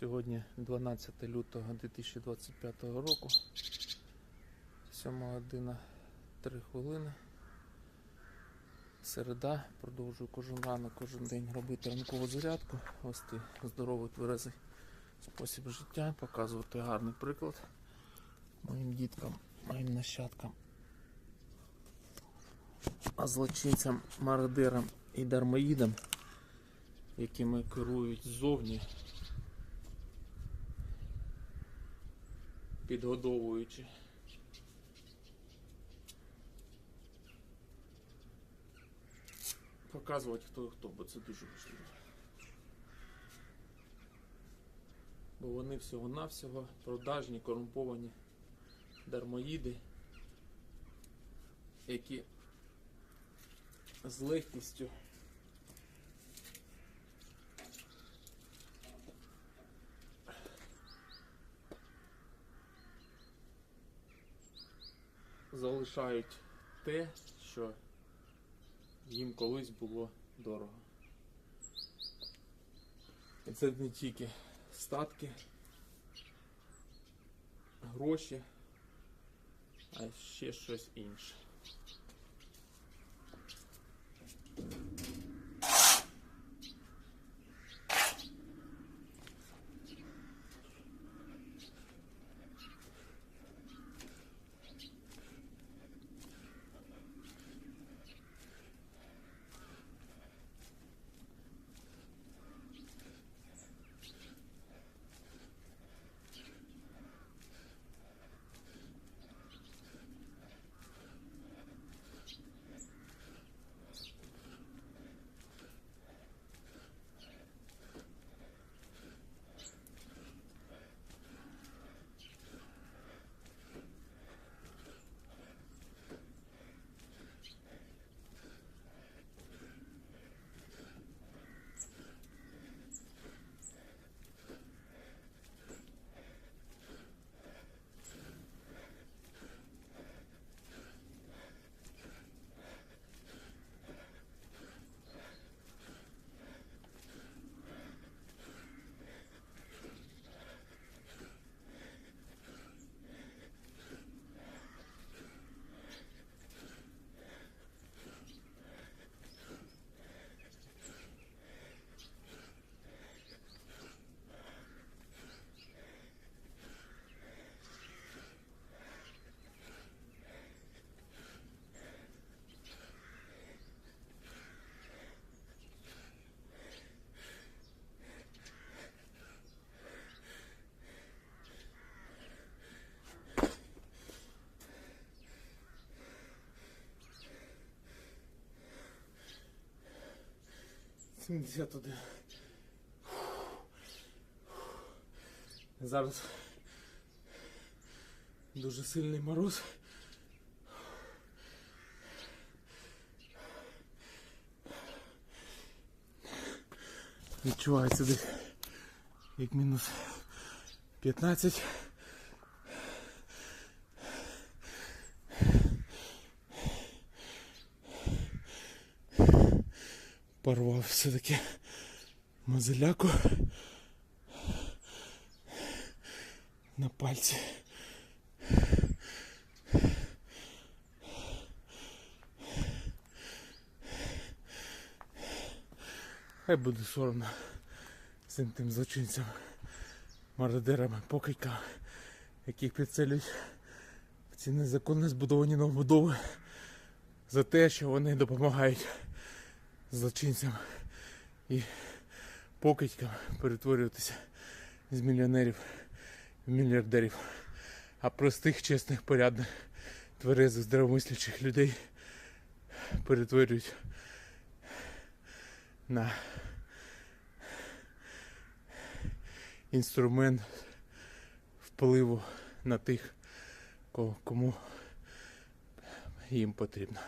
Сьогодні 12 лютого 2025 року. 7 година 3 хвилини. Середа. Продовжую кожен ранок, кожен день робити ранкову зарядку, вести здоровий тверезий спосіб життя, показувати гарний приклад моїм діткам, моїм нащадкам. А злочинцям, мародерам і дармоїдам, якими керують ззовні, підгодовуючи. Показувати хто хто, бо це дуже важливо. Бо вони всього-навсього продажні, корумповані дармоїди, які з легкістю залишають те, що їм колись було дорого. І це не тільки статки, гроші, а ще щось інше. Сімдесят один. Зараз дуже сильний мороз. Відчувається десь як мінус 15. Порвав все-таки мозоляку на пальці. Хай буде соромно цим тим злочинцям, мародерам, покидькам, яких підселюють в ці незаконно збудовані новобудови за те, що вони допомагають злочинцям і покидькам перетворюватися з мільйонерів в мільярдерів, а простих, чесних, порядних, тверезих, здравомислячих людей перетворюють на інструмент впливу на тих, кому їм потрібно.